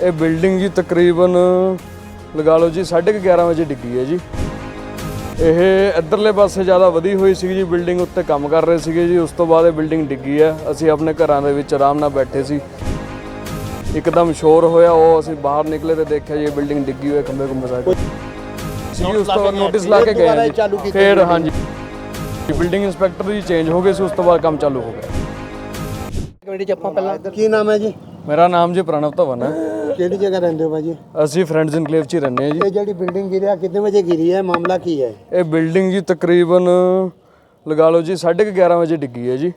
ਇਹ ਬਿਲਡਿੰਗ ਜੀ ਤਕਰੀਬਨ ਲਗਾ ਲਓ ਜੀ 11:30 ਵਜੇ ਡਿੱਗੀ ਹੈ ਜੀ। ਇਹ ਇੱਧਰਲੇ ਪਾਸੇ ਜ਼ਿਆਦਾ ਵਧੀ ਹੋਈ ਸੀ ਜੀ ਬਿਲਡਿੰਗ ਉੱਤੇ ਕੰਮ ਕਰ ਰਹੇ ਸੀਗੇ ਜੀ ਉਸ ਤੋਂ ਬਾਅਦ ਇਹ ਬਿਲਡਿੰਗ ਡਿੱਗੀ ਹੈ। ਅਸੀਂ ਆਪਣੇ ਘਰਾਂ ਦੇ ਵਿੱਚ ਆਰਾਮ ਨਾਲ ਬੈਠੇ ਸੀ। ਇੱਕਦਮ ਸ਼ੋਰ ਹੋਇਆ ਉਹ ਅਸੀਂ ਬਾਹਰ ਨਿਕਲੇ ਤੇ ਦੇਖਿਆ ਜੀ ਬਿਲਡਿੰਗ ਡਿੱਗੀ ਹੋਈ ਹੈ ਖੰਭੇ ਖੰਭੇ ਸਾਰੇ ਸੀ ਉਸ ਤੋਂ ਬਾਅਦ ਨੋਟਿਸ ਲਾ ਕੇ ਗਏ ਹਾਂ ਜੀ। ਫਿਰ ਹਾਂਜੀ। ਬਿਲਡਿੰਗ ਇੰਸਪੈਕਟਰ ਜੀ ਚੇਂਜ ਹੋ ਗਏ ਸੀ ਉਸ ਤੋਂ ਬਾਅਦ ਕੰਮ ਚਾਲੂ ਹੋ ਗਿਆ। ਕਮੇਟੀ ਚ ਆਪਾਂ ਪਹਿਲਾਂ ਕੀ ਨਾਮ ਹੈ ਜੀ? ਮੇਰਾ ਨਾਮ ਜੀ ਪ੍ਰਣਵ ਧਵਨ ਹੈ। ਕਿਹੜੀ ਜਗ੍ਹਾ ਰਹਿੰਦੇ ਹੋ ਭਾਜੀ? ਅਸੀਂ ਫਰੈਂਡਸ ਇਨਕਲੇਵ 'ਚ ਹੀ ਰਹਿੰਦੇ ਹਾਂ ਜੀ। ਇਹ ਜਿਹੜੀ ਬਿਲਡਿੰਗ ਗਿਰਿਆ ਕਿੰਨੇ ਵਜੇ ਗਿਰੀ ਹੈ? ਮਾਮਲਾ ਕੀ ਹੈ? ਇਹ ਬਿਲਡਿੰਗ ਜੀ ਤਕਰੀਬਨ ਲਗਾ ਲਓ ਜੀ 11:30 ਵਜੇ ਡਿੱਗੀ ਹੈ ਜੀ।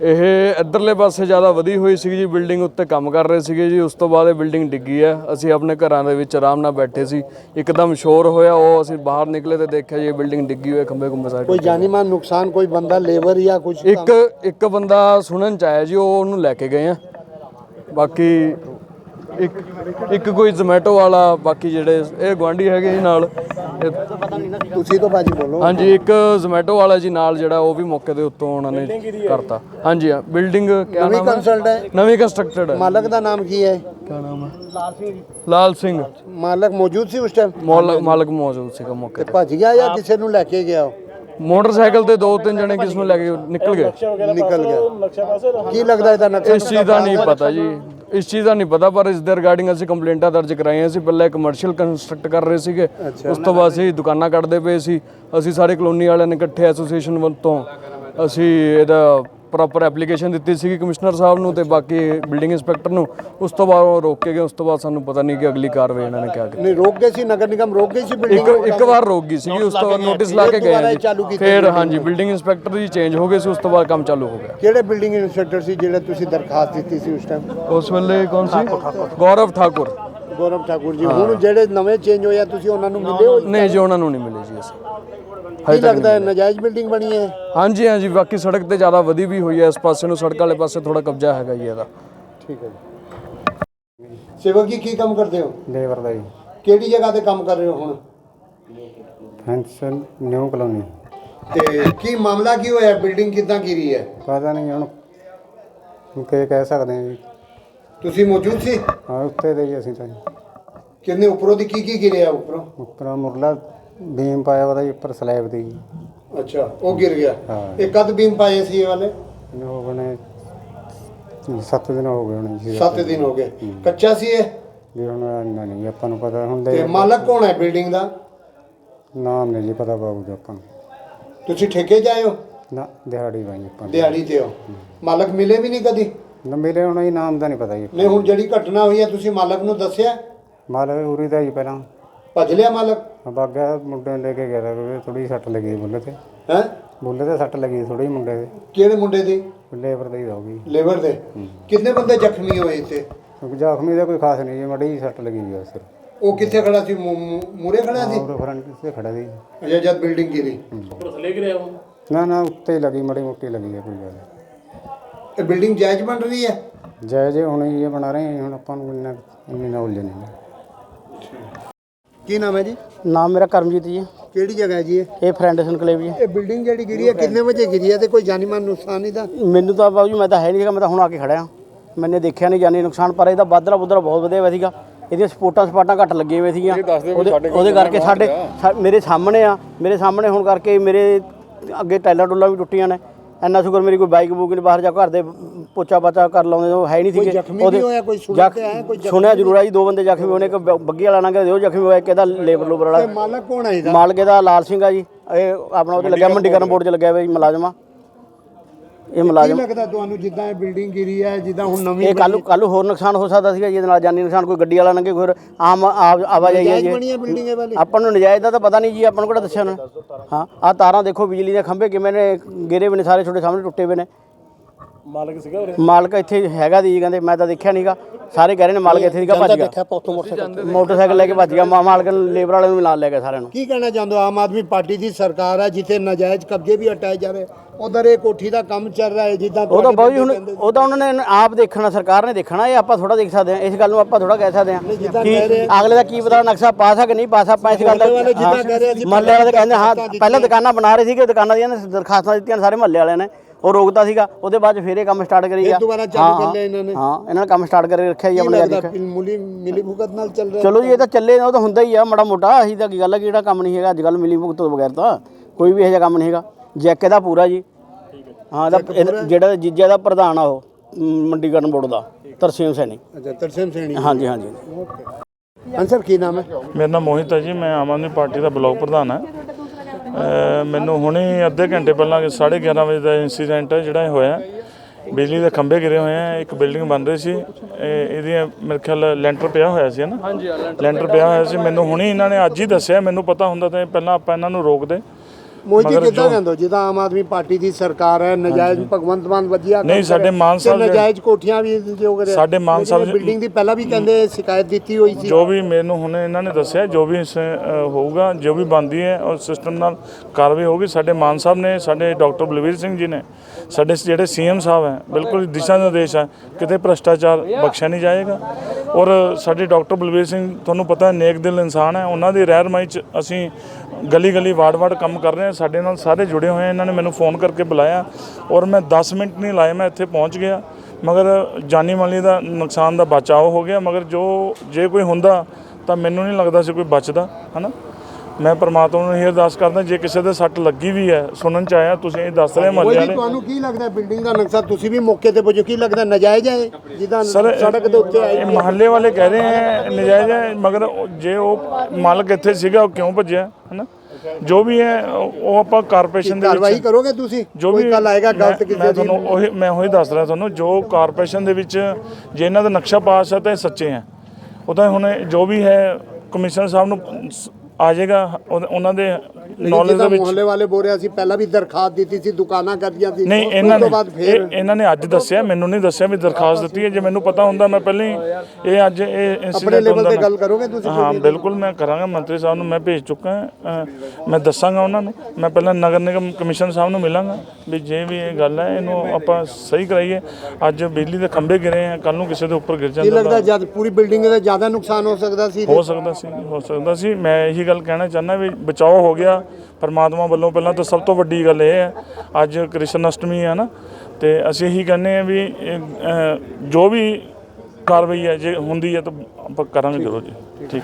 ਇਹ ਇੱਧਰਲੇ ਪਾਸੇ ਜ਼ਿਆਦਾ ਵਧੀ ਹੋਈ ਸੀ ਜੀ ਬਿਲਡਿੰਗ ਉੱਤੇ ਕੰਮ ਕਰ ਰਹੇ ਸੀਗੇ ਜੀ। ਉਸ ਤੋਂ ਬਾਅਦ ਇਹ ਬਿਲਡਿੰਗ ਡਿੱਗੀ ਹੈ। ਅਸੀਂ ਆਪਣੇ ਘਰਾਂ ਦੇ ਵਿੱਚ ਆਰਾਮ ਨਾਲ ਬੈਠੇ ਸੀ। ਇੱਕਦਮ ਸ਼ੋਰ ਹੋਇਆ ਉਹ ਅਸੀਂ ਬਾਹਰ ਨਿਕਲੇ ਤੇ ਦੇਖਿਆ ਜੀ ਇਹ ਬਿਲਡਿੰਗ ਡਿੱਗੀ ਹੋਈ ਹੈ ਖੰਭੇ ਖੰਭੇ ਸਾਰੇ ਕੋਈ ਜਾਨੀ ਮਾਨ ਨੁਕਸਾਨ ਕੋਈ ਬੰਦਾ ਲੇਬਰ ਜਾਂ ਕੁਝ ਇੱਕ ਇੱਕ ਬੰਦਾ ਸੁਣਨ ਚ ਆਇਆ ਜੀ ਉਹ ਉਹਨੂੰ ਲੈ ਕੇ ਗਏ ਆ। ਬਾਕੀ ਇੱਕ ਇੱਕ ਕੋਈ ਜ਼ੋਮੈਟੋ ਵਾਲਾ ਬਾਕੀ ਜਿਹੜੇ ਇਹ ਗਵਾਂਢੀ ਹੈਗੇ ਜੀ ਨਾਲ। ਇਹ ਤੁਸੀਂ ਤਾਂ ਭਾਜੀ ਬੋਲੋ। ਹਾਂਜੀ ਇੱਕ ਜ਼ੋਮੈਟੋ ਵਾਲਾ ਜੀ ਨਾਲ ਜਿਹੜਾ ਉਹ ਵੀ ਮੌਕੇ ਦੇ ਉੱਤੋਂ ਉਹਨਾਂ ਨੇ ਕਰਤਾ। ਹਾਂਜੀ ਹਾਂ ਬਿਲਡਿੰਗ ਕਿਆ ਨਵੀਂ ਨਾਮ ਹੈ? ਕੰਸਲਟ ਹੈ। ਨਵੀਂ ਕੰਸਟਰਕਟਡ ਹੈ। ਮਾਲਕ ਦਾ ਨਾਮ ਕੀ ਹੈ? ਕਿਆ ਨਾਮ ਹੈ? ਲਾਲ ਸਿੰਘ ਲਾਲ ਸਿੰਘ। ਮਾਲਕ ਮੌਜੂਦ ਸੀ ਉਸ ਟਾਈਮ ਮਾਲਕ ਮਾਲਕ ਮੌਜੂਦ ਸੀਗਾ ਮੌਕੇ ਤੇ ਭੱਜ ਗਿਆ ਜਾਂ ਕਿਸੇ ਨੂੰ ਲੈ ਕੇ ਗਿਆ ਉਹ? ਮੋਟਰਸਾਈਕਲ ਤੇ ਦੋ ਤਿੰਨ ਜਣੇ ਕਿਸ ਨੂੰ ਲੈ ਕੇ ਨਿਕਲ ਗਏ। ਨਿਕਲ ਗਿਆ। ਕੀ ਲੱਗਦਾ ਇਹਦਾ ਨਕਸ਼ਾ? ਇਸ ਚੀਜ਼ ਦਾ ਨਹੀਂ ਪਤਾ ਜੀ। ਇਸ ਚੀਜ਼ ਦਾ ਨਹੀਂ ਪਤਾ ਪਰ ਇਸ ਦੇ ਰਿਗਾਰਡਿੰਗ ਅਸੀਂ ਕੰਪਲੇਂਟਾਂ ਦਰਜ ਕਰਾਈਆਂ ਸੀ। ਪਹਿਲਾਂ ਕਮਰਸ਼ੀਅਲ ਕੰਸਟਰਕਟ ਕਰ ਰਹੇ ਸੀਗੇ। ਉਸ ਤੋਂ ਬਾਅਦ ਅਸੀਂ ਦੁਕਾਨਾਂ ਕੱਢਦੇ ਪਏ ਸੀ। ਅਸੀਂ ਸਾਰੇ ਕਲੋਨੀ ਵਾਲਿਆਂ ਨੇ ਇਕੱਠੇ ਐਸੋਸੀਏਸ਼ਨ ਵੱਲ ਅਸੀਂ ਇਹਦਾ ਪ੍ਰੋਪਰ ਐਪਲੀਕੇਸ਼ਨ ਦਿੱਤੀ ਸੀਗੀ ਕਮਿਸ਼ਨਰ ਸਾਹਿਬ ਨੂੰ ਤੇ ਬਾਕੀ ਬਿਲਡਿੰਗ ਇੰਸਪੈਕਟਰ ਨੂੰ। ਉਸ ਤੋਂ ਬਾਅਦ ਉਹ ਰੋਕ ਕੇ ਗਏ ਉਸ ਤੋਂ ਬਾਅਦ ਸਾਨੂੰ ਪਤਾ ਨਹੀਂ ਕਿ ਅਗਲੀ ਕਾਰਵਾਈ ਇਹਨਾਂ ਨੇ ਕਿਆ ਕੀਤੀ। ਨਹੀਂ ਰੋਕ ਗਏ ਸੀ ਨਗਰ ਨਿਗਮ ਰੋਕ ਗਈ ਸੀ ਇੱਕ ਬਿਲਡਿੰਗ ਇੱਕ ਵਾਰ ਰੋਕ ਗਈ ਸੀਗੀ ਉਸ ਤੋਂ ਬਾਅਦ ਨੋਟਿਸ ਲਾ ਕੇ ਗਏ ਜੀ। ਫਿਰ ਹਾਂਜੀ ਬਿਲਡਿੰਗ ਇੰਸਪੈਕਟਰ ਜੀ ਚੇਂਜ ਹੋ ਗਏ ਸੀ ਉਸ ਤੋਂ ਬਾਅਦ ਕੰਮ ਚਾਲੂ ਹੋ ਗਿਆ। ਕਿਹੜੇ ਬਿਲਡਿੰਗ ਇਨਸਪੈਕਟਰ ਸੀ ਜਿਹੜੇ ਤੁਸੀਂ ਦਰਖਾਸਤ ਦਿੱਤੀ ਸੀ ਉਸ ਟਾਈਮ ਉਸ ਵੇਲੇ ਕੌਣ ਸੀ? ਗੌਰਵ ਠਾਕੁਰ। ਗੌਰਵ ਠਾਕੁਰ। ਜੀ ਹੁਣ ਜਿਹੜੇ ਨਵੇਂ ਚੇਂਜ ਹੋਇਆ ਤੁਸੀਂ ਉਹਨਾਂ ਨੂੰ ਮਿਲੇ ਹੋ? ਨਹੀਂ ਜੀ ਉਹਨਾਂ ਨੂੰ ਨਹੀਂ ਮਿਲੇ ਜੀ ਅਸੀਂ। ਕੀ ਲੱਗਦਾ ਹੈ ਨਜਾਇਜ਼ ਬਿਲਡਿੰਗ ਬਣੀ ਹੈ? ਹਾਂਜੀ ਹਾਂਜੀ ਬਾਕੀ ਸੜਕ ਤੇ ਜ਼ਿਆਦਾ ਵਧੀ ਵੀ ਹੋਈ ਹੈ ਇਸ ਪਾਸੇ ਨੂੰ ਸੜਕ ਵਾਲੇ ਪਾਸੇ ਥੋੜਾ ਕਬਜ਼ਾ ਹੈਗਾ ਜੀ ਇਹਦਾ। ਠੀਕ ਹੈ ਜੀ। ਸੇਵਕ ਜੀ ਕੀ ਕੰਮ ਕਰਦੇ ਹੋ? ਲੇਬਰ ਦਾ ਜੀ। ਕਿਹੜੀ ਜਗ੍ਹਾ ਤੇ ਕੰਮ ਕਰ ਰਹੇ ਹੋ ਹੁਣ? ਫੈਂਸਨ ਨਿਊ ਕਲੋਨੀ। ਤੇ ਕੀ ਮਾਮਲਾ ਕੀ ਹੋਇਆ? ਬਿਲਡਿੰਗ ਕਿੱਦਾਂ ਗਿਰੀ ਹੈ? ਪਤਾ ਨਹੀਂ ਹੁਣ। ਹੁਣ ਕੀ ਕਹਿ ਸਕਦੇ ਹਾਂ ਜੀ। ਤੁਸੀਂ ਮੌਜੂਦ ਸੀ? ਹਾਂ ਉੱਤੇ ਦੇ ਜੀ ਅਸੀਂ ਤਾਂ ਜੀ। ਕਿੰਨੇ ਉੱਪਰੋਂ ਦੀ ਕੀ ਕੀ ਗਿਰਿਆ ਉੱਪਰੋਂ? ਉੱਪਰ ਮੁਰਲਾ ਬੀਮ ਪਾਇਆ ਉਹਦਾ ਜੀ ਉੱਪਰ ਸਲੈਬ ਦੀ। ਜੀ ਅੱਛਾ ਉਹ ਗਿਰ ਗਿਆ। ਹਾਂ। ਇਹ ਕਦ ਬੀਮ ਪਾਏ ਸੀ ਇਹ ਵਾਲੇ? ਇਹਨੂੰ ਹੋ ਗਏ ਨੇ ਸੱਤ ਦਿਨ ਹੋ ਗਏ ਹੋਣੇ ਜੀ। 7 ਦਿਨ ਹੋ ਗਏ। ਕੱਚਾ ਸੀ ਇਹ? ਵੀ ਹੁਣ ਇੰਨਾ ਨਹੀਂ ਆਪਾਂ ਨੂੰ ਪਤਾ ਹੁਣ ਤੇ ਮਾਲਕ ਕੌਣ ਹੈ ਬਿਲਡਿੰਗ ਦਾ? ਨਾਮ ਨਹੀਂ ਜੀ ਪਤਾ ਬਾਬੂ ਦਾ ਆਪਾਂ ਨੂੰ। ਤੁਸੀਂ ਠੇਕੇ ਹੋ ਨਾ ਦਿਹਾੜੀ ਬਾਈ ਆਪਾਂ ਨੂੰ। ਦਿਹਾੜੀ ਤੇ ਹੋ। ਮਾਲਕ ਮਿਲੇ ਵੀ ਨਹੀਂ ਕਦੀ? ਨਾ ਮੇਰੇ ਹੁਣ ਇਹ ਨਾਮ ਦਾ ਨਹੀਂ ਪਤਾ ਜੀ। ਨਹੀਂ ਹੁਣ ਜਿਹੜੀ ਘਟਨਾ ਹੋਈ ਹੈ ਤੁਸੀਂ ਮਾਲਕ ਨੂੰ ਦੱਸਿਆ? ਮਾਲਕ ਉਰੀ ਦਾ ਜੀ ਪਹਿਲਾਂ। ਭੱਜ ਲਿਆ ਮਾਲਕ? ਬਾਗਾ ਮੁੰਡੇ ਨੂੰ ਲੈ ਕੇ ਗਿਆ ਤਾਂ ਥੋੜੀ ਸੱਟ ਲੱਗੀ ਬੁੱਲੇ ਤੇ। ਹੈ? ਬੁੱਲੇ ਤੇ ਸੱਟ ਲੱਗੀ ਥੋੜੀ ਮੁੰਡੇ ਦੇ ਕਿਹੜੇ ਮੁੰਡੇ ਦੀ? ਲੇਬਰ ਦਾ ਹੀ ਗਈ ਲੇਬਰ ਦੇ? ਕਿੰਨੇ ਬੰਦੇ ਜ਼ਖਮੀ ਹੋਏ ਇੱਥੇ? ਜ਼ਖਮੀ ਦਾ ਕੋਈ ਖਾਸ ਨਹੀਂ ਜੀ ਮੜੀ ਸੱਟ ਲੱਗੀ ਹੋਈ ਆ ਸਿਰ। ਉਹ ਕਿੱਥੇ ਖੜਾ ਸੀ? ਮੂਰੇ ਖੜਾ ਸੀ? ਉਹ ਫਰੰਟ ਤੇ ਖੜਾ ਸੀ। ਅਜਾ ਜਦ ਬਿਲਡਿੰਗ ਗਿਰੀ ਨਾ ਨਾ ਉੱਤੇ ਹੀ ਲੱਗੀ ਮੜੀ ਮੁੱਟੀ ਲੱਗੀ ਹੈ ਕੋਈ ਗੱਲ। ਇਹ ਬਿਲਡਿੰਗ ਜਾਇਜ਼ ਬਣ ਰਹੀ ਹੈ? ਜੈ ਜੇ ਹੁਣ ਇਹ ਬਣਾ ਰਹੇ ਹਾਂ, ਹੁਣ ਆਪਾਂ ਨੂੰ ਇੰਨਾ ਇੰਨੀ ਨੌਲੇਜ ਨਹੀਂ। ਕੀ ਨਾਮ ਹੈ ਜੀ? ਨਾਮ ਮੇਰਾ ਕਰਮਜੀਤ ਜੀ। ਕਿਹੜੀ ਜਗ੍ਹਾ ਹੈ ਜੀ ਇਹ? ਇਹ ਫਰੈਂਡਸ ਇਨਕਲੇਵ ਜੀ। ਇਹ ਬਿਲਡਿੰਗ ਜਿਹੜੀ ਗਿਰੀ ਹੈ ਕਿੰਨੇ ਵਜੇ ਗਿਰੀ ਹੈ ਤੇ ਕੋਈ ਜਾਨੀ ਮਾਨ ਨੁਕਸਾਨ ਨਹੀਂ ਦਾ ਮੈਨੂੰ ਤਾਂ ਬਾਬੂ ਜੀ ਮੈਂ ਤਾਂ ਹੈ ਨਹੀਂ ਸੀਗਾ ਮੈਂ ਤਾਂ ਹੁਣ ਆ ਕੇ ਖੜਿਆ। ਹਾਂ। ਮੈਨੇ ਦੇਖਿਆ ਨਹੀਂ ਜਾਨੀ ਨੁਕਸਾਨ ਪਰ ਇਹਦਾ ਬਾਦਰਾ ਬੁਦਰਾ ਬਹੁਤ ਵਧੀਆ ਹੋਇਆ ਸੀਗਾ। ਇਹਦੀਆਂ ਸਪੋਰਟਾਂ ਸਪਾਟਾਂ ਘੱਟ ਲੱਗੀਆਂ ਹੋਈਆਂ ਸੀਗੀਆਂ। ਉਹਦੇ ਉਹਦੇ ਕਰਕੇ ਸਾਡੇ ਸਾ- ਮੇਰੇ ਸਾਹਮਣੇ ਆ ਮੇਰੇ ਸਾਹਮਣੇ ਹੋਣ ਕਰਕੇ ਮੇਰੇ ਅੱਗੇ ਟਾਈਲਾਂ ਟੁੱਲਾਂ ਵੀ ਟੁੱਟੀਆਂ ਨੇ। ਇੰਨਾ ਸ਼ੁਕਰ ਮੇਰੀ ਕੋਈ ਬਾਈਕ ਬੂਕ ਨਹੀਂ ਬਾਹਰ ਜਾ ਘਰ ਦੇ ਪੋਚਾ ਪਾਚਾ ਕਰ ਲਾਉਂਦੇ ਉਹ ਹੈ ਹੀ ਨਹੀਂ ਸੀਗੇ। ਜ਼ਖਮੀ ਵੀ ਹੋਇਆ, ਕੋਈ ਤੇ ਆਇਆ, ਕੋਈ ਸੁਣਿਆ ਜ਼ਰੂਰ ਆ ਜੀ ਦੋ ਬੰਦੇ ਜ਼ਖਮੀ ਹੋਣੇ ਇੱਕ ਬ- ਬੱਗੀ ਵਾਲਾ ਲੰਘਿਆ ਉਹ ਜ਼ਖਮੀ ਹੋਇਆ ਕਿਹਦਾ ਲੇਬਰ ਲੂਬਰ ਵਾਲਾ। ਮਾਲਕ ਕੌਣ ਹੈ ਇਹਦਾ? ਮਾਲਕ ਇਹਦਾ ਲਾਲ ਸਿੰਘ ਆ ਜੀ ਇਹ ਆਪਣਾ ਉਹਦੇ ਲੱਗਿਆ ਮੰਡੀਕਰਨ ਬੋਰਡ 'ਚ ਲੱਗਿਆ ਹੋਇਆ ਜੀ ਮੁਲਾਜ਼ਮ ਆ। ਇਹ ਕੀ ਮੁਲਾਜ਼ਮ ਲੱਗਦਾ ਤੁਹਾਨੂੰ ਜਿੱਦਾਂ ਇਹ ਬਿਲਡਿੰਗ ਗਿਰੀ ਹੈ ਜਿੱਦਾਂ ਹੁਣ ਨਵੀਂ ਇਹ ਕੱਲ ਕੱਲ ਹੋਰ ਨੁਕਸਾਨ ਹੋ ਸਕਦਾ ਸੀਗਾ ਜੀ ਇਹਦੇ ਨਾਲ ਜਾਨੀ ਨੁਕਸਾਨ ਕੋਈ ਗੱਡੀ ਵਾਲਾ ਲੰਘੇ ਕੋਈ ਹੋਰ ਆਮ ਆ- ਆਵਾਜਾਈ ਹੈ ਜਾਇਜ਼ ਬਣੀ ਜੀ ਹੈ ਬਿਲਡਿੰਗ ਇਹ ਵਾਲੀ? ਆਪਾਂ ਨੂੰ ਨਜਾਇਜ਼ ਦਾ ਤਾਂ ਪਤਾ ਨਹੀਂ ਜੀ ਆਪਾਂ ਨੂੰ ਕਿਹੜਾ ਦੱਸਿਆ ਉਹਨਾਂ? ਨੇ ਹਾਂ ਆ ਤਾਰਾਂ ਦੇਖੋ ਬਿਜਲੀ ਦੇ ਖੰਭੇ ਕਿਵੇਂ ਨੇ ਗਿਰੇ ਹੋਏ ਨੇ ਸਾਰੇ ਤੁਹਾਡੇ ਸਾਹਮਣੇ ਟੁੱਟੇ ਹੋਏ ਨੇ। ਮਾਲਕ ਸੀਗਾ ਮਾਲਕ ਇੱਥੇ ਹੈਗਾ ਦੀ ਜੀ ਕਹਿੰਦੇ ਮੈਂ ਤਾਂ ਦੇਖਿਆ ਨਹੀਂਗਾ ਸਾਰੇ ਕਹਿ ਰਹੇ ਨੇ ਮਾਲਕ ਇੱਥੇ ਸੀਗਾ ਭੱਜ ਗਿਆ। ਮੋਟਰਸਾਈਕਲ ਲੈ ਕੇ ਭੱਜ ਗਿਆ ਮਾ- ਮਾਲਕ ਲੇਬਰ ਵਾਲੇ ਨੂੰ ਵੀ ਨਾਲ ਲੈ ਗਿਆ ਸਾਰਿਆਂ ਨੂੰ। ਕੀ ਕਹਿਣਾ ਚਾਹੁੰਦੇ ਹੋ? ਆਮ ਆਦਮੀ ਪਾਰਟੀ ਦੀ ਸਰਕਾਰ ਹੈ ਜਿੱਥੇ ਨਾਜਾਇਜ਼ ਕਬਜ਼ੇ ਵੀ ਹਟਾਏ ਜਾ ਰਹੇ। ਉਧਰ ਇਹ ਕੋਠੀ ਦਾ ਕੰਮ ਚੱਲ ਰਿਹਾ ਹੈ ਜਿੱਦਾਂ ਉਹ ਤਾਂ ਤੁਹਾਡੇ ਬਾਊ ਜੀ ਹੁਣ ਬੰਦੇ ਕਹਿੰਦੇ- ਉਹ ਤਾਂ ਉਹਨਾਂ ਨੇ ਆਪ ਦੇਖਣਾ ਸਰਕਾਰ ਨੇ ਦੇਖਣਾ ਇਹ ਆਪਾਂ ਥੋੜਾ ਦੇਖ ਸਕਦੇ ਹਾਂ। ਇਸ ਗੱਲ ਨੂੰ ਆਪਾਂ ਥੋੜਾ ਕਹਿ ਸਕਦੇ ਹਾਂ ਜਿੱਦਾਂ ਕਿ ਕਹਿ ਰਹੇ ਅਗਲੇ ਦਾ ਕੀ ਪਤਾ ਨਕਸ਼ਾ ਪਾਸ ਆ ਕਿ ਨਹੀਂ ਪਾਸ ਆਪਾਂ ਇਸ ਗੱਲ ਦਾ ਮੁਹੱਲੇ ਵਾਲੇ ਜਿੱਦਾਂ ਕਹਿ ਰਹੇ ਸੀ, ਮਹੱਲੇ ਵਾਲੇ ਤਾਂ ਕਹਿੰਦੇ ਹਾਂ ਪਹਿਲਾਂ ਦੁਕਾਨਾਂ ਬਣਾ ਰਹੇ ਸੀਗੇ ਦੁਕਾਨਾਂ ਦੀਆਂ ਦਰਖਾਸਤਾਂ ਦਿੱਤੀਆਂ ਸਾਰੇ ਮਹੱਲੇ ਵਾਲਿਆਂ ਨੇ। ਉਹ ਰੋਕਦਾ ਸੀਗਾ ਉਹਦੇ ਬਾਅਦ 'ਚ ਫਿਰ ਇਹ ਕੰਮ ਸਟਾਰਟ ਕਰੀ ਗਿਆ। ਦੁਬਾਰਾ ਚਾਲੂ ਹਾਂ, ਕਰ ਹਾਂ, ਲਿਆ ਇਹਨਾਂ ਨੇ। ਹਾਂ ਇਹਨਾਂ ਨੇ ਕੰਮ ਸਟਾਰਟ ਕਰਕੇ ਰੱਖਿਆ ਜੀ ਆਪਣੇ ਲੱਗਦਾ ਦੇਖਿਆ ਮਿਲੀ ਮਿਲੀ ਭੁਗਤ ਨਾਲ ਚੱਲ ਰਿਹਾ? ਚਲੋ ਜੀ ਇਹ ਤਾਂ ਚੱਲੇ ਉਹ ਤਾਂ ਹੁੰਦਾ ਹੀ ਆ ਮਾੜਾ ਮੋਟਾ। ਅਸੀਂ ਤਾਂ ਕੀ ਗੱਲ ਹੈ ਕਿ ਜਿਹੜਾ ਕੰਮ ਨਹੀਂ ਹੈਗਾ ਅੱਜ ਕੱਲ ਮਿਲੀ ਭੁਗਤ ਤੋਂ ਬਗੈਰ ਤਾਂ। ਕੋਈ ਵੀ ਇਹੋ ਜਿਹਾ ਕੰਮ ਨਹੀਂ ਹੈਗਾ। ਜੈਕ ਇਹਦਾ ਪੂਰਾ ਜੀ। ਹਾਂ ਇਹਦਾ ਇਹਦਾ- ਜਿਹੜਾ ਜੀਜਾ ਦਾ ਪ੍ਰਧਾਨ ਆ ਉਹ ਮੰਡੀਕਰਨ ਬੋਰਡ ਦਾ ਤਰਸੇਮ ਸੈਣੀ। ਅੱਛਾ ਤਰਸੇਮ ਸੈਣੀ। ਹਾਂਜੀ ਹਾਂਜੀ। ਹਾਂ ਸਰ ਕੀ ਨਾਮ ਹੈ? ਮੇਰਾ ਨਾਮ ਮੋਹਿਤ ਹੈ ਜੀ ਮੈਂ ਆਮ ਆਦਮੀ ਪਾਰਟੀ ਦਾ ਬਲਾਕ ਪ੍ਰਧਾਨ ਹਾਂ ਮੈਨੂੰ ਹੁਣੇ ਅੱਧੇ ਘੰਟੇ ਪਹਿਲਾਂ 11:30 ਵਜੇ ਦਾ ਇਨਸੀਡੈਂਟ ਹੈ ਜਿਹੜਾ ਇਹ ਹੋਇਆ। ਬਿਜਲੀ ਦੇ ਖੰਭੇ ਗਿਰੇ ਹੋਏ ਆ ਇੱਕ ਬਿਲਡਿੰਗ ਬਣ ਰਹੀ ਸੀ। ਇਹ- ਇਹਦੀਆਂ ਮੇਰੇ ਖਿਆਲ ਲੈਂਟਰ ਪਿਆ ਹੋਇਆ ਸੀ ਨਾ? ਹਾਂਜੀ ਲੈਂਟਰ ਪਿਆ ਹੋਇਆ ਸੀ। ਮੈਨੂੰ ਹੁਣੇ ਇਹਨਾਂ ਨੇ ਅੱਜ ਹੀ ਦੱਸਿਆ ਮੈਨੂੰ ਪਤਾ ਹੁੰਦਾ ਤਾਂ ਪਹਿਲਾਂ ਆਪਾਂ ਇਹਨਾਂ ਨੂੰ ਰੋਕਦੇ। ਮੋਦੀ ਮਗਰ ਕਿੱਦਾਂ ਜੋ- ਜਿੱਦਾਂ ਆਮ ਆਦਮੀ ਪਾਰਟੀ ਦੀ ਸਰਕਾਰ ਹੈ ਨਜਾਇਜ਼ ਭਗਵੰਤ ਮਾਨ ਵਧੀਆ ਕੰਮ ਨਹੀਂ, ਸਾਡੇ ਕਰ। ਮਾਨ ਤੇ ਸਾਹਿਬ ਜਿਹੜੇ- ਨਜਾਇਜ਼ ਕੋਠੀਆਂ ਵੀ ਜੋ ਕਰਿਆ। ਸਾਡੇ ਮਾਨ ਸਾਹਿਬ ਜੀ- ਬਿਲਡਿੰਗ ਦੀ ਪਹਿਲਾਂ ਵੀ ਕਹਿੰਦੇ ਸ਼ਿਕਾਇਤ ਦਿੱਤੀ ਹੋਈ ਸੀ। ਜੋ ਵੀ ਮੈਨੂੰ ਹੁਣ ਇਹਨਾਂ ਨੇ ਦੱਸਿਆ ਜੋ ਵੀ ਇਸ, ਅ, ਹੋਊਗਾ ਜੋ ਵੀ ਬੰਦੀ ਹੈ ਔਰ ਸਿਸਟਮ ਨਾਲ ਕਾਰਵਾਈ ਹੋਊਗੀ। ਸਾਡੇ ਮਾਨ ਸਾਹਿਬ ਨੇ ਸਾਡੇ ਡਾਕਟਰ ਬਲਵੀਰ ਸਿੰਘ ਜੀ ਨੇ ਸਾਡੇ ਜਿਹੜੇ ਸੀਐਮ ਸਾਹਿਬ ਹੈ ਬਿਲਕੁਲ ਦਿਸ਼ਾ ਨਿਰਦੇਸ਼ ਹੈ ਕਿਤੇ ਭ੍ਰਸ਼ਟਾਚਾਰ ਬਖਸ਼ਿਆ ਨਹੀਂ ਜਾਏਗਾ। ਔਰ ਸਾਡੇ ਡਾਕਟਰ ਬਲਵੀਰ ਸਿੰਘ ਤੁਹਾਨੂੰ ਪਤਾ ਹੈ ਨੇਕ ਦਿਲ ਇਨਸਾਨ ਹੈ। ਉਹਨਾਂ ਦੀ ਰਹਿਨਮਾਈ ਚ ਅਸੀਂ ਗਲੀ ਗਲੀ ਵਾਰਡ ਵਾਰਡ ਕੰਮ ਕਰ ਰਹੇ ਹਾਂ, ਸਾਡੇ ਨਾਲ ਸਾਰੇ ਜੁੜੇ ਹੋਏ ਆ, ਇਹਨਾਂ ਨੇ ਮੈਨੂੰ ਫੋਨ ਕਰਕੇ ਬੁਲਾਇਆ ਔਰ ਮੈਂ 10 ਮਿੰਟ ਨਹੀਂ ਲਾਏ, ਮੈਂ ਇੱਥੇ ਪਹੁੰਚ ਗਿਆ। ਮਗਰ ਜਾਨੀ ਮਾਲੀ ਦਾ ਨੁਕਸਾਨ ਦਾ ਬਚਾਓ ਹੋ ਗਿਆ, ਮਗਰ ਜੋ, ਜੇ ਕੋਈ ਹੁੰਦਾ ਤਾਂ ਮੈਨੂੰ ਨਹੀਂ ਲੱਗਦਾ ਸੀ ਕੋਈ ਬਚਦਾ, ਹਨਾ? ਮੈਂ ਪ੍ਰਮਾਤਮਾ ਨੂੰ ਇਹ ਅਰਦਾਸ ਕਰਦਾ ਜੇ ਕਿਸੇ ਦੇ ਸੱਟ ਲੱਗੀ ਵੀ ਹੈ ਸੁਣਨ ਚ ਆਇਆ ਤੁਸੀਂ ਇਹ ਦੱਸ ਰਹੇ ਮਹੱਲੇ ਕੋਈ ਵਾਲੇ ਤੁਹਾਨੂੰ ਕੀ ਲੱਗਦਾ ਬਿਲਡਿੰਗ ਦਾ ਨਕਸ਼ਾ ਤੁਸੀਂ ਵੀ ਮੌਕੇ ਤੇ ਪੁੱਜੋ ਕੀ ਲੱਗਦਾ ਨਜਾਇਜ਼ ਹੈ? ਜਿੱਦਾਂ ਸੜਕ ਦੇ ਉੱਤੇ ਆਈ ਇਹ ਮਹੱਲੇ ਵਾਲੇ ਕਹਿ ਰਹੇ ਹੈ ਨਜਾਇਜ਼ ਹੈ ਮਗਰ ਜੇ ਉਹ ਮਾਲਕ ਇੱਥੇ ਸੀਗਾ ਉਹ ਕਿਉਂ ਭੱਜਿਆ ਹਨਾ? ਜੋ ਵੀ ਹੈ ਉਹ ਆਪਾਂ ਕਾਰਪੋਰੇਸ਼ਨ ਦੇ ਕਾਰਵਾਈ ਕਰੋਗੇ ਤੁਸੀਂ? ਜੋ ਕੋਈ ਵੀ ਕੱਲ ਆਏਗਾ ਗਲਤ ਕਿਸੇ ਦੀ ਤੁਹਾਨੂੰ ਉਹੀ ਮੈਂ ਉਹੀ ਦੱਸ ਰਿਹਾ ਤੁਹਾਨੂੰ ਜੋ ਕਾਰਪੋਰੇਸ਼ਨ ਦੇ ਵਿੱਚ ਜੇ ਇਹਨਾਂ ਦਾ ਨਕਸ਼ਾ ਪਾਸ ਹੈ ਤਾਂ ਇਹ ਸੱਚੇ ਹੈ। ਉਹ ਤਾਂ ਹੁਣ ਜੋ ਵੀ ਹੈ ਕਮਿਸ਼ਨਰ ਸਾਹਿਬ ਨੂੰ ਆ ਜਾਏਗਾ ਉਹ- ਉਹਨਾਂ ਦੇ ਨੌਲੇਜ ਦੇ ਵਿੱਚ ਮੁਹੱਲੇ ਵਾਲੇ ਬੋਲ ਰਿਹਾ ਸੀ ਪਹਿਲਾਂ ਵੀ ਦਰਖਾਸਤ ਦਿੱਤੀ ਸੀ ਦੁਕਾਨਾਂ ਕਰਦੀਆਂ ਸੀ ਨਹੀਂ ਉਸ ਇਹਨਾਂ ਨੇ ਬਾਅਦ ਇਹ- ਫੇਰ ਇਹਨਾਂ ਨੇ ਅੱਜ ਦੱਸਿਆ ਮੈਨੂੰ ਨਹੀਂ ਦੱਸਿਆ ਵੀ ਦਰਖਾਸਤ ਦਿੱਤੀ ਹੈ ਜੇ ਮੈਨੂੰ ਪਤਾ ਹੁੰਦਾ ਮੈਂ ਪਹਿਲਾਂ ਹੀ ਇਹ ਅੱਜ ਇਹ ਆਪਣੇ incident ਲੈਵਲ ਹੁੰਦਾ ਤੇ ਗੱਲ ਕਰੋਗੇ ਤੁਸੀਂ ਹਾਂ ਬਿਲਕੁਲ ਮੈਂ ਕਰਾਂਗਾ ਮੰਤਰੀ ਸਾਹਿਬ ਨੂੰ ਮੈਂ ਭੇਜ ਚੁੱਕਾ ਅ, ਮੈਂ ਦੱਸਾਂਗਾ ਉਹਨਾਂ ਨੂੰ ਮੈਂ ਪਹਿਲਾਂ ਨਗਰ ਨਿਗਮ ਕਮਿਸ਼ਨ ਸਾਹਿਬ ਨੂੰ ਮਿਲਾਂਗਾ ਵੀ ਜੇ ਵੀ ਇਹ ਗੱਲ ਹੈ ਇਹਨੂੰ ਆਪਾਂ ਸਹੀ ਕਰਾਈਏ ਅੱਜ ਬਿਜਲੀ ਦੇ ਖੰਭੇ ਗਿਰੇ ਆ ਕੱਲ ਨੂੰ ਕਿਸੇ ਦੇ ਉੱਪਰ ਗਿਰ ਕੀ ਜਾਂਦਾ ਲੱਗਦਾ ਤਾਂ ਜਦ ਪੂਰੀ ਬਿਲਡਿੰਗ ਦਾ ਜ਼ਿਆਦਾ ਨੁਕਸਾਨ ਹੋ ਸਕਦਾ ਸੀ? ਹੋ ਸਕਦਾ ਸੀ ਹੋ ਸਕਦਾ ਸੀ ਮੈਂ ਇਹੀ ਗੱਲ ਕਹਿਣਾ ਚਾਹੁੰਦਾ ਵੀ ਬਚਾਓ ਹੋ ਗਿਆ। ਪਰਮਾਤਮਾ ਵੱਲੋਂ ਪਹਿਲਾਂ ਤਾਂ ਸਭ ਤੋਂ ਵੱਡੀ ਗੱਲ ਇਹ ਹੈ ਅੱਜ ਕ੍ਰਿਸ਼ਨ ਅਸ਼ਟਮੀ ਹੈ ਨਾ ਤੇ ਅਸੀਂ ਇਹੀ ਕਹਿੰਦੇ ਆ ਵੀ ਜੋ ਵੀ ਕਾਰਵਾਈ ਹੈ ਜੇ ਹੁੰਦੀ ਹੈ ਤਾਂ ਆਪਾਂ ਕਰਾਂਗੇ ਜ਼ਰੂਰ ਜੀ। ਠੀਕ।